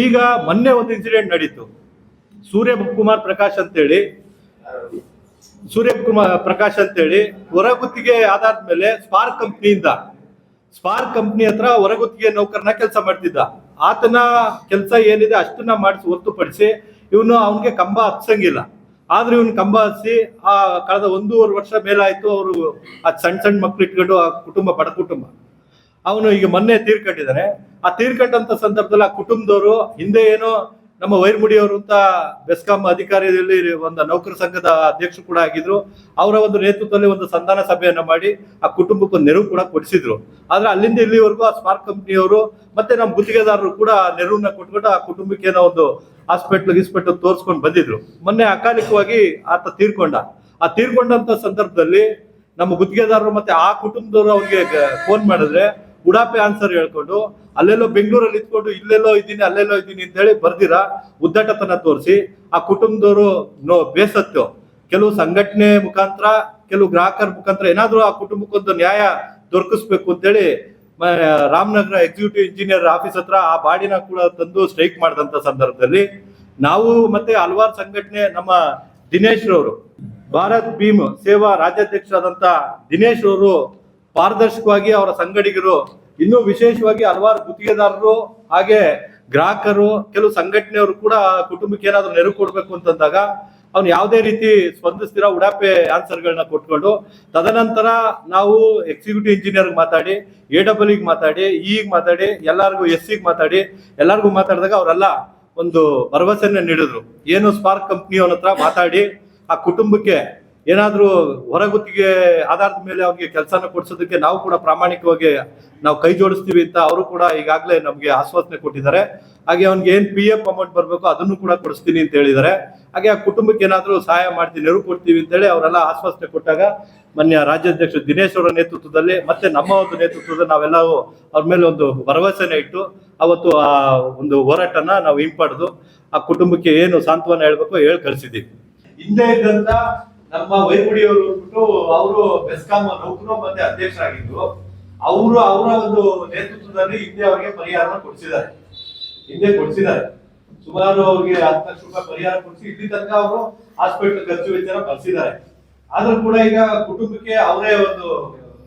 ಈಗ ಮೊನ್ನೆ ಒಂದು ಇನ್ಸಿಡೆಂಟ್ ನಡೀತು. ಸೂರ್ಯ ಕುಮಾರ್ ಪ್ರಕಾಶ್ ಅಂತೇಳಿ, ಸೂರ್ಯ ಕುಮಾರ್ ಪ್ರಕಾಶ್ ಅಂತೇಳಿ ಹೊರಗುತ್ತಿಗೆ ಆಧಾರದ ಮೇಲೆ ಸ್ಪಾರ್ಕ್ ಕಂಪ್ನಿಯಿಂದ, ಸ್ಪಾರ್ಕ್ ಕಂಪ್ನಿ ಹತ್ರ ಹೊರಗುತ್ತಿಗೆ ನೌಕರನ ಕೆಲಸ ಮಾಡ್ತಿದ್ದ. ಆತನ ಕೆಲಸ ಏನಿದೆ ಅಷ್ಟನ್ನ ಮಾಡಿಸಿ ಹೊರತುಪಡಿಸಿ ಇವನು ಅವನಿಗೆ ಕಂಬ ಹತ್ಸಂಗಿಲ್ಲ. ಆದ್ರೆ ಇವನು ಕಂಬ ಹತ್ಸಿ, ಆ ಕಳೆದ ಒಂದೂವರೆ ವರ್ಷ ಮೇಲಾಯ್ತು, ಅವರು ಆ ಸಣ್ಣ ಸಣ್ಣ ಮಕ್ಳು ಇಟ್ಕೊಂಡು ಆ ಕುಟುಂಬ, ಬಡ ಕುಟುಂಬ. ಅವನು ಈಗ ಮೊನ್ನೆ ತೀರ್ಕೊಂಡಿದ್ದಾನೆ ಆ ತೀರ್ಕೊಂಡಂತ ಸಂದರ್ಭದಲ್ಲಿ ಆ ಕುಟುಂಬದವರು ಹಿಂದೆ ಏನೋ ನಮ್ಮ ವೈರ್ಮುಡಿಯವರು ಅಂತ ಬೆಸ್ಕಾಂ ಅಧಿಕಾರಿಯಲ್ಲಿ ಒಂದು ನೌಕರ ಸಂಘದ ಅಧ್ಯಕ್ಷರು ಕೂಡ ಆಗಿದ್ರು. ಅವರ ಒಂದು ನೇತೃತ್ವದಲ್ಲಿ ಒಂದು ಸಂಧಾನ ಸಭೆಯನ್ನು ಮಾಡಿ ಆ ಕುಟುಂಬಕ್ಕೆ ನೆರವು ಕೂಡ ಕೊಡಿಸಿದ್ರು. ಆದ್ರೆ ಅಲ್ಲಿಂದ ಇಲ್ಲಿವರೆಗೂ ಆ ಸ್ಮಾರ್ಟ್ ಕಂಪ್ನಿಯವರು ಮತ್ತೆ ನಮ್ಮ ಗುತ್ತಿಗೆದಾರರು ಕೂಡ ನೆರವನ್ನ ಕೊಟ್ಬಿಟ್ಟು ಆ ಕುಟುಂಬಕ್ಕೆ ಏನೋ ಒಂದು ಹಾಸ್ಪಿಟ್ಲ್ ಗಿಸ್ಪಿಟ್ಲ್ ತೋರಿಸ್ಕೊಂಡು ಬಂದಿದ್ರು. ಮೊನ್ನೆ ಅಕಾಲಿಕವಾಗಿ ಆತ ತೀರ್ಕೊಂಡ. ಆ ತೀರ್ಕೊಂಡಂತ ಸಂದರ್ಭದಲ್ಲಿ ನಮ್ಮ ಗುತ್ತಿಗೆದಾರರು ಮತ್ತೆ ಆ ಕುಟುಂಬದವರು ಅವ್ರಿಗೆ ಫೋನ್ ಮಾಡಿದ್ರೆ ಉಡಾಪೆ ಆನ್ಸರ್ ಹೇಳ್ಕೊಂಡು, ಅಲ್ಲೆಲ್ಲೋ ಬೆಂಗಳೂರಲ್ಲಿ ಇದ್ಕೊಂಡು ಇಲ್ಲೆಲ್ಲೋ ಇದ್ದೀನಿ, ಅಲ್ಲೆಲ್ಲೋ ಇದ್ದೀನಿ ಅಂತ ಹೇಳಿ ಬರ್ದಿರ? ಉದ್ದಟತನ ತೋರಿಸಿ. ಆ ಕುಟುಂಬದವರು ನೋ, ಬೇಸತ್ತು. ಕೆಲವು ಸಂಘಟನೆ ಮುಖಾಂತರ, ಕೆಲವು ಗ್ರಾಹಕರ ಮುಖಾಂತರ ಏನಾದರೂ ಆ ಕುಟುಂಬಕ್ಕೊಂದು ನ್ಯಾಯ ದೊರಕಿಸ್ಬೇಕು ಅಂತೇಳಿ ರಾಮನಗರ ಎಕ್ಸಿಕ್ಯೂಟಿವ್ ಇಂಜಿನಿಯರ್ ಆಫೀಸ್ ಹತ್ರ ಆ ಬಾಡಿನ ಕೂಡ ತಂದು ಸ್ಟ್ರೈಕ್ ಮಾಡಿದಂತ ಸಂದರ್ಭದಲ್ಲಿ ನಾವು ಮತ್ತೆ ಹಲವಾರು ಸಂಘಟನೆ, ನಮ್ಮ ದಿನೇಶ್ ರವರು ಭಾರತ್ ಭೀಮ್ ಸೇವಾ ರಾಜ್ಯಾಧ್ಯಕ್ಷರಾದಂಥ ದಿನೇಶ್ ಅವರು ಪಾರದರ್ಶಕವಾಗಿ ಅವರ ಸಂಗಡಿಗರು, ಇನ್ನೂ ವಿಶೇಷವಾಗಿ ಹಲವಾರು ಗುತ್ತಿಗೆದಾರರು ಹಾಗೆ ಗ್ರಾಹಕರು, ಕೆಲವು ಸಂಘಟನೆಯವರು ಕೂಡ ಕುಟುಂಬಕ್ಕೆ ಏನಾದರೂ ನೆರವು ಕೊಡ್ಬೇಕು ಅಂತಂದಾಗ ಅವ್ನು ಯಾವುದೇ ರೀತಿ ಸ್ಪಂದಿಸ್ತಿರೋ ಉಡಾಪೆ ಆನ್ಸರ್ಗಳನ್ನ ಕೊಟ್ಕೊಂಡು, ತದನಂತರ ನಾವು ಎಕ್ಸಿಕ್ಯೂಟಿವ್ ಇಂಜಿನಿಯರ್ ಮಾತಾಡಿ, ಎ ಡಬಲ್ ಮಾತಾಡಿ ಈಗ ಮಾತಾಡಿ, ಎಲ್ಲರಿಗೂ ಎಸ್ ಸಿಗ್ ಮಾತಾಡಿ, ಎಲ್ಲರಿಗೂ ಮಾತಾಡಿದಾಗ ಅವರೆಲ್ಲ ಒಂದು ಭರವಸೆನ ನೀಡಿದ್ರು. ಏನು ಸ್ಪಾರ್ಕ್ ಕಂಪ್ನಿಯವನ ಹತ್ರ ಮಾತಾಡಿ ಆ ಕುಟುಂಬಕ್ಕೆ ಏನಾದ್ರೂ ಹೊರಗುತ್ತಿಗೆ ಆಧಾರದ ಮೇಲೆ ಅವ್ರಿಗೆ ಕೆಲಸನ ಕೊಡಿಸೋದಕ್ಕೆ ನಾವು ಕೂಡ ಪ್ರಾಮಾಣಿಕವಾಗಿ ನಾವು ಕೈ ಜೋಡಿಸ್ತೀವಿ ಅಂತ ಅವರು ಕೂಡ ಈಗಾಗಲೇ ನಮಗೆ ಆಶ್ವಾಸನೆ ಕೊಟ್ಟಿದ್ದಾರೆ. ಹಾಗೆ ಅವ್ನಿಗೆ ಏನು ಪಿ ಎಫ್ ಅಮೌಂಟ್ ಬರಬೇಕು ಅದನ್ನು ಕೂಡ ಕೊಡಿಸ್ತೀನಿ ಅಂತ ಹೇಳಿದ್ದಾರೆ. ಹಾಗೆ ಆ ಕುಟುಂಬಕ್ಕೆ ಏನಾದರೂ ಸಹಾಯ ಮಾಡ್ತೀನಿ ನೆರವು ಕೊಡ್ತೀವಿ ಅಂತೇಳಿ ಅವರೆಲ್ಲ ಆಶ್ವಾಸನೆ ಕೊಟ್ಟಾಗ ಮಾನ್ಯ ರಾಜ್ಯಾಧ್ಯಕ್ಷ ದಿನೇಶ್ ಅವರ ನೇತೃತ್ವದಲ್ಲಿ ಮತ್ತೆ ನಮ್ಮ ಒಂದು ನೇತೃತ್ವದಲ್ಲಿ ನಾವೆಲ್ಲವೂ ಅವ್ರ ಮೇಲೆ ಒಂದು ಭರವಸೆನ ಇಟ್ಟು ಅವತ್ತು ಆ ಒಂದು ಹೋರಾಟನ ನಾವು ಹಿಂಪಡೆದು ಆ ಕುಟುಂಬಕ್ಕೆ ಏನು ಸಾಂತ್ವನ ಹೇಳ್ಬೇಕು ಹೇಳಿ ಕಳಿಸಿದ್ದೀವಿ. ಹಿಂದೆ ಇದ್ದಂತ ನಮ್ಮ ವೈಗುಡಿಯವರು ಅಂದ್ಬಿಟ್ಟು ಅವರು ಬೆಸ್ಕಾಂ ನೌಕರು ಮತ್ತೆ ಅಧ್ಯಕ್ಷರಾಗಿದ್ರು ಅವರು ಅವರ ಒಂದು ನೇತೃತ್ವದಲ್ಲಿ ಹಿಂದೆ ಅವರಿಗೆ ಪರಿಹಾರ ಕೊಡಿಸಿದ್ದಾರೆ. ಹಿಂದೆ ಕೊಡಿಸಿದ್ದಾರೆ. ಸುಮಾರು ಅವ್ರಿಗೆ ಹತ್ತು ಲಕ್ಷ ರೂಪಾಯಿ ಪರಿಹಾರ ಕೊಡಿಸಿ ಇಲ್ಲಿ ತನಕ ಅವರು ಹಾಸ್ಪಿಟಲ್ ಖರ್ಚು ವೆಚ್ಚನ ಭರಿಸಿದ್ದಾರೆ ಆದ್ರೂ ಕೂಡ ಈಗ ಕುಟುಂಬಕ್ಕೆ ಅವರೇ ಒಂದು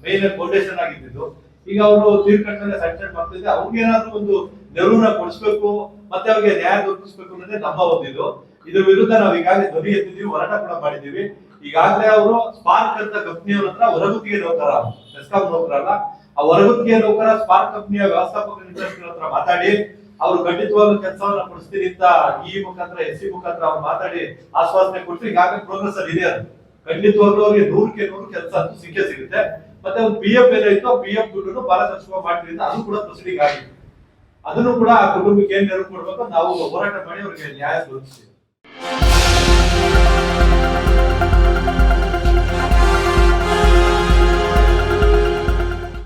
ಮೇನ್ ಫೌಂಡೇಶನ್ ಆಗಿದ್ದು, ಈಗ ಅವರು ತೀರ್ಕೊಂಡ್ಮೇಲೆ ಸಣ್ಣ ಮಾಡ್ತಿದ್ದೆ ಅವ್ರಿಗೆ ಏನಾದ್ರು ಒಂದು ನೆರವನ್ನ ಕೊಡಿಸ್ಬೇಕು, ಮತ್ತೆ ಅವ್ರಿಗೆ ನ್ಯಾಯ ದೊರಕಿಸ್ಬೇಕು ಅನ್ನೋದೇ ನಮ್ಮ ಒಂದು ಇದು. ಇದ್ರ ವಿರುದ್ಧ ನಾವು ಈಗಾಗಲೇ ಧ್ವನಿ ಎತ್ತಿದೀವಿ ಹೋರಾಟ ಕೂಡ ಮಾಡಿದೀವಿ ಈಗಾಗಲೇ ಅವರು ಸ್ಪಾರ್ಕ್ ಅಂತ ಕಂಪ್ನಿಯವ್ರ ಹತ್ರ ಹೊರಗುತ್ತಿಗೆ ನೌಕರ ಬೆಸ್ಕಾಂ ನೌಕರಲ್ಲ. ಆ ಹೊರಗುತ್ತಿಗೆ ನೌಕರ, ಸ್ಪಾರ್ಕ್ ಕಂಪ್ನಿಯ ವ್ಯವಸ್ಥಾಪಕ ನಿರ್ದೇಶಕರ ಹತ್ರ ಮಾತಾಡಿ, ಅವ್ರು ಖಂಡಿತವಾಗ್ಲೂ ಕೆಲಸವನ್ನ ಕೊಡಿಸ್ತೀರಿ ಅಂತ ಈ ಮುಖಾಂತರ, ಎಸ್ ಸಿ ಮುಖಾಂತರ ಅವ್ರು ಮಾತಾಡಿ ಆಶ್ವಾಸನೆ ಕೊಟ್ಟು ಈಗಾಗಲೇ ಪ್ರೋಗ್ರೆಸ್ ಅಲ್ಲಿ ಇದೆ ಅದು. ಖಂಡಿತವಾಗ್ಲೂ ಅವ್ರಿಗೆ ನೂರಕ್ಕೆ ನೂರು ಕೆಲಸ ಅಂತೂ ಸಿಕ್ಕೇ ಸಿಗುತ್ತೆ. ಮತ್ತೆ ಒಂದು ಪಿ ಎಫ್ ಏನಾಯ್ತು ಪಿ ಎಫ್ ದುಡ್ಡು ಪಾರದರ್ಶಕ ಮಾಡಿದ್ರಿಂದ ಅದು ಕೂಡ ಪ್ರೊಸೀಡಿಂಗ್ ಆಗಿದೆ. ಅದನ್ನು ಕೂಡ ಆ ಕುಟುಂಬಕ್ಕೆ ಏನ್ ನೆರವು ಕೊಡ್ಬೇಕು ನಾವು ಹೋರಾಟ ಮಾಡಿ ಅವ್ರಿಗೆ ನ್ಯಾಯ ದೊರಕಿಸ್ತೀವಿ